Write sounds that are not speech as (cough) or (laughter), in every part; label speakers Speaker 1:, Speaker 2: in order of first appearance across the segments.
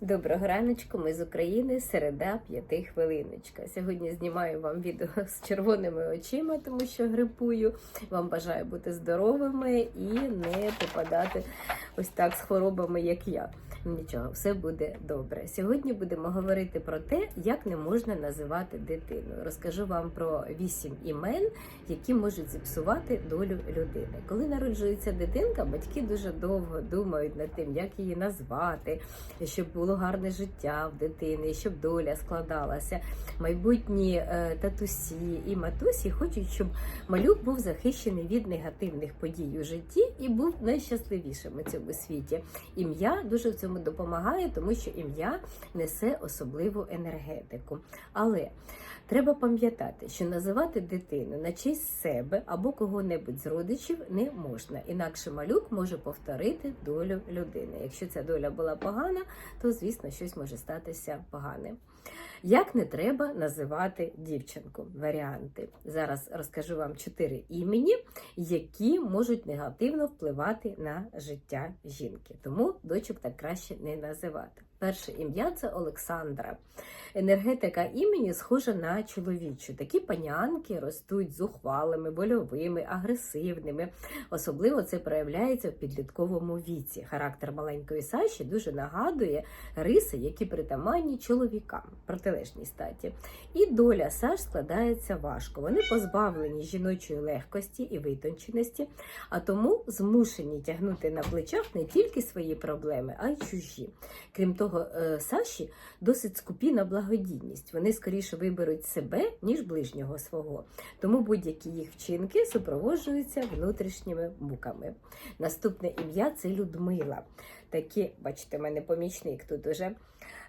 Speaker 1: Доброго раночку, ми з України, середа, п'яти хвилиночка. Сьогодні знімаю вам відео (laughs) з червоними очима, тому що грипую. Вам бажаю бути здоровими і не попадати ось так з хворобами, як я. Нічого, все буде добре. Сьогодні будемо говорити про те, як не можна називати дитину. Розкажу вам про вісім імен, які можуть зіпсувати долю людини. Коли народжується дитинка, батьки дуже довго думають над тим, як її назвати, щоб було гарне життя в дитини, щоб доля складалася. Майбутні е, татусі і матусі хочуть, щоб малюк був захищений від негативних подій у житті і був найщасливішим у цьому світі. Ім'я дуже в цьому допомагає, тому що ім'я несе особливу енергетику. Але треба пам'ятати, що називати дитину на честь себе або кого-небудь з родичів не можна. Інакше малюк може повторити долю людини. Якщо ця доля була погана, то звісно щось може статися погане. Як не треба називати дівчинку? Варіанти. Зараз розкажу вам чотири імені, які можуть негативно впливати на життя жінки. Тому дочок так краще не називати. Перше ім'я це Олександра. Енергетика імені схожа на чоловічу. Такі панянки ростуть зухвалими, больовими, агресивними. Особливо це проявляється в підлітковому віці. Характер маленької Саші дуже нагадує риси, які притаманні чоловікам, протилежній статі. І доля Саш складається важко. Вони позбавлені жіночої легкості і витонченості, а тому змушені тягнути на плечах не тільки свої проблеми, а й чужі. Крім того, е, Саші досить скупі на благодійність. Вони скоріше виберуть себе, ніж ближнього свого. Тому будь-які їх вчинки супроводжуються внутрішніми муками. Наступне ім'я це Людмила. Такі, бачите, в мене помічник тут уже.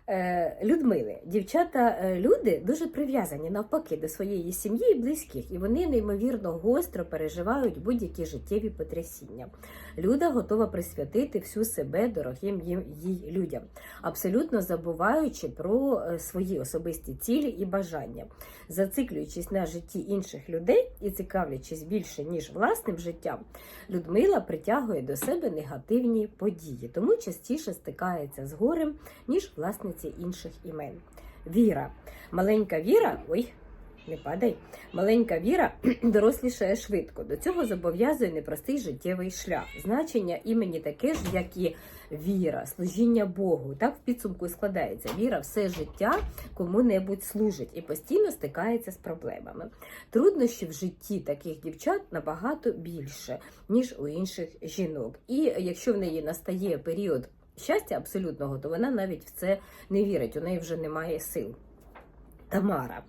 Speaker 1: Е, Людмили, дівчата, е, люди дуже прив'язані навпаки до своєї сім'ї і близьких, і вони неймовірно гостро переживають будь-які життєві потрясіння. Люда готова присвятити всю себе дорогим їй людям, абсолютно забуваючи про е, свої особисті цілі і бажання, зациклюючись на житті інших людей і цікавлячись більше ніж власним життям, Людмила притягує до себе негативні події, тому частіше стикається з горем, ніж власниці інших імен. Віра. Маленька віра. Ой. Не падай. Маленька віра (clears throat) дорослішає швидко. До цього зобов'язує непростий життєвий шлях. Значення імені таке ж, як і віра, служіння Богу. Так в підсумку складається. Віра все життя кому-небудь служить і постійно стикається з проблемами. Труднощі в житті таких дівчат набагато більше, ніж у інших жінок. І якщо в неї настає період щастя абсолютного, то вона навіть в це не вірить. У неї вже немає сил. Тамара.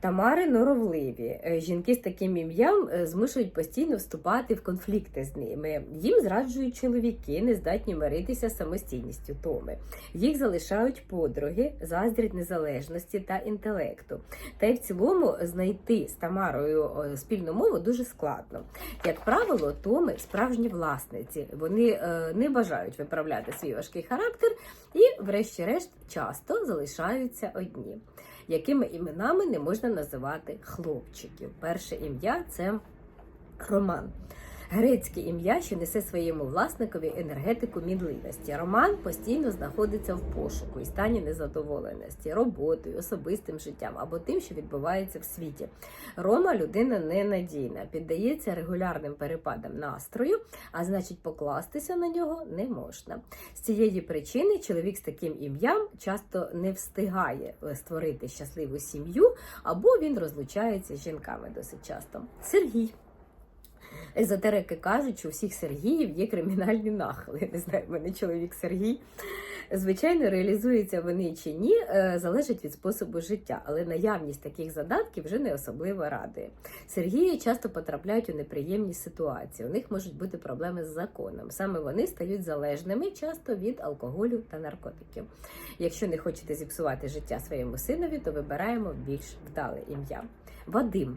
Speaker 1: Тамари норовливі. Е, Жінки з таким ім'ям е, змушують постійно вступати в конфлікти з ними. Їм зраджують чоловіки, не здатні миритися з самостійністю Томи. Їх залишають подруги, заздрять незалежності та інтелекту. Та й в цілому знайти з Тамарою спільну мову дуже складно. Як правило, Томи справжні власниці. Вони е, не бажають виправляти свій важкий характер і, врешті-решт, часто залишаються одні якими іменами не можна називати хлопчиків. Перше ім'я це Роман. Грецьке ім'я, що несе своєму власникові енергетику мінливості. Роман постійно знаходиться в пошуку і стані незадоволеності, роботою, особистим життям або тим, що відбувається в світі. Рома людина ненадійна, піддається регулярним перепадам настрою, а значить, покластися на нього не можна. З цієї причини чоловік з таким ім'ям часто не встигає створити щасливу сім'ю, або він розлучається з жінками досить часто. Сергій. Езотерики кажуть, що у всіх Сергіїв є кримінальні нахили. Не знаю, в мене чоловік Сергій. Звичайно, реалізуються вони чи ні, е, залежить від способу життя, але наявність таких задатків вже не особливо радує. Сергії часто потрапляють у неприємні ситуації. У них можуть бути проблеми з законом. Саме вони стають залежними часто від алкоголю та наркотиків. Якщо не хочете зіпсувати життя своєму синові, то вибираємо більш вдале ім'я. Вадим.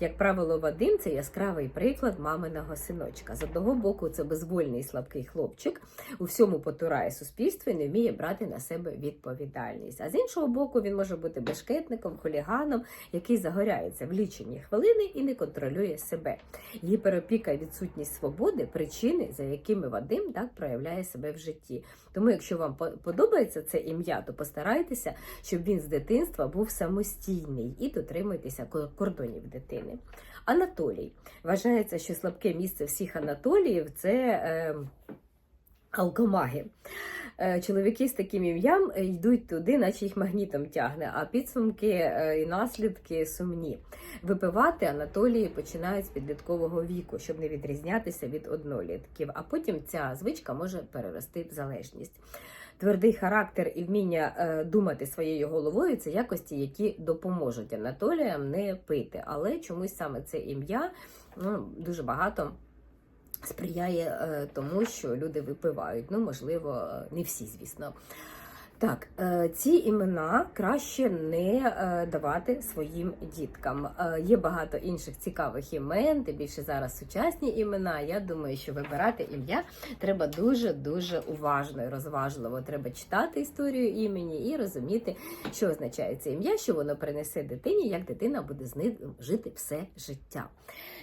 Speaker 1: Як правило, Вадим це яскравий приклад маминого синочка. З одного боку, це безвольний слабкий хлопчик, у всьому потурає суспільство і не вміє брати на себе відповідальність. А з іншого боку, він може бути бешкетником, хуліганом, який загоряється в лічені хвилини і не контролює себе. Гіперопіка і відсутність свободи причини, за якими Вадим так проявляє себе в житті. Тому, якщо вам по- подобається це ім'я, то постарайтеся, щоб він з дитинства був самостійний і дотримуйтеся кордонів дитини. Анатолій вважається, що слабке місце всіх Анатоліїв це е, алкомаги. Чоловіки з таким ім'ям йдуть туди, наче їх магнітом тягне, а підсумки е, і наслідки сумні. Випивати Анатолії починають з підліткового віку, щоб не відрізнятися від однолітків, а потім ця звичка може перерости в залежність. Твердий характер і вміння е, думати своєю головою це якості, які допоможуть Анатоліям не пити. Але чомусь саме це ім'я ну, дуже багато сприяє е, тому, що люди випивають. Ну, можливо, е, не всі, звісно. Так, е, ці імена краще не е, давати своїм діткам. Е, Є багато інших цікавих імен, тим більше зараз сучасні імена. Я думаю, що вибирати ім'я треба дуже дуже уважно і розважливо. Треба читати історію імені і розуміти, що означає це ім'я, що воно принесе дитині, як дитина буде з ним жити все життя.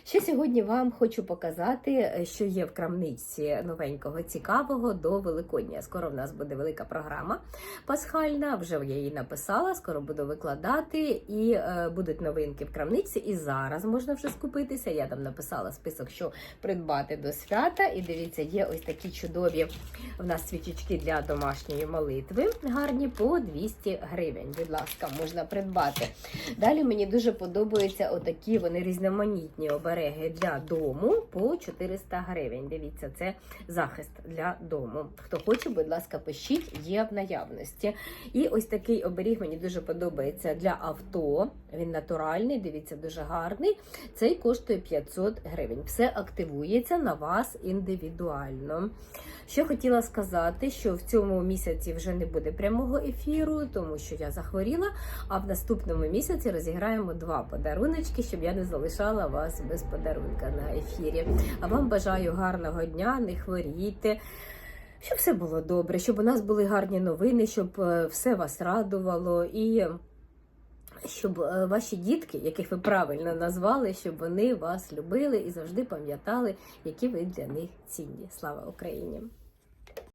Speaker 1: Ще сьогодні вам хочу показати, що є в крамниці новенького цікавого до Великодня. Скоро в нас буде велика програма пасхальна. Вже я її написала, скоро буду викладати, і е, будуть новинки в крамниці. І зараз можна вже скупитися. Я там написала список, що придбати до свята. І дивіться, є ось такі чудові в нас свічечки для домашньої молитви. Гарні по 200 гривень. Будь ласка, можна придбати. Далі мені дуже подобаються отакі вони різноманітні обереги для дому по 400 гривень. Дивіться, це захист для дому. Хто хоче, будь ласка, пишіть, є в наявності. І ось такий оберіг мені дуже подобається для авто. Він натуральний, дивіться, дуже гарний. Цей коштує 500 гривень. Все активується на вас індивідуально. Що хотіла сказати, що в цьому місяці вже не буде прямого ефіру, тому що я захворіла. А в наступному місяці розіграємо два подаруночки, щоб я не залишала вас без подарунка на ефірі. А вам бажаю гарного дня, не хворійте. Щоб все було добре, щоб у нас були гарні новини, щоб е, все вас радувало і щоб е, ваші дітки, яких ви правильно назвали, щоб вони вас любили і завжди пам'ятали, які ви для них цінні. Слава Україні!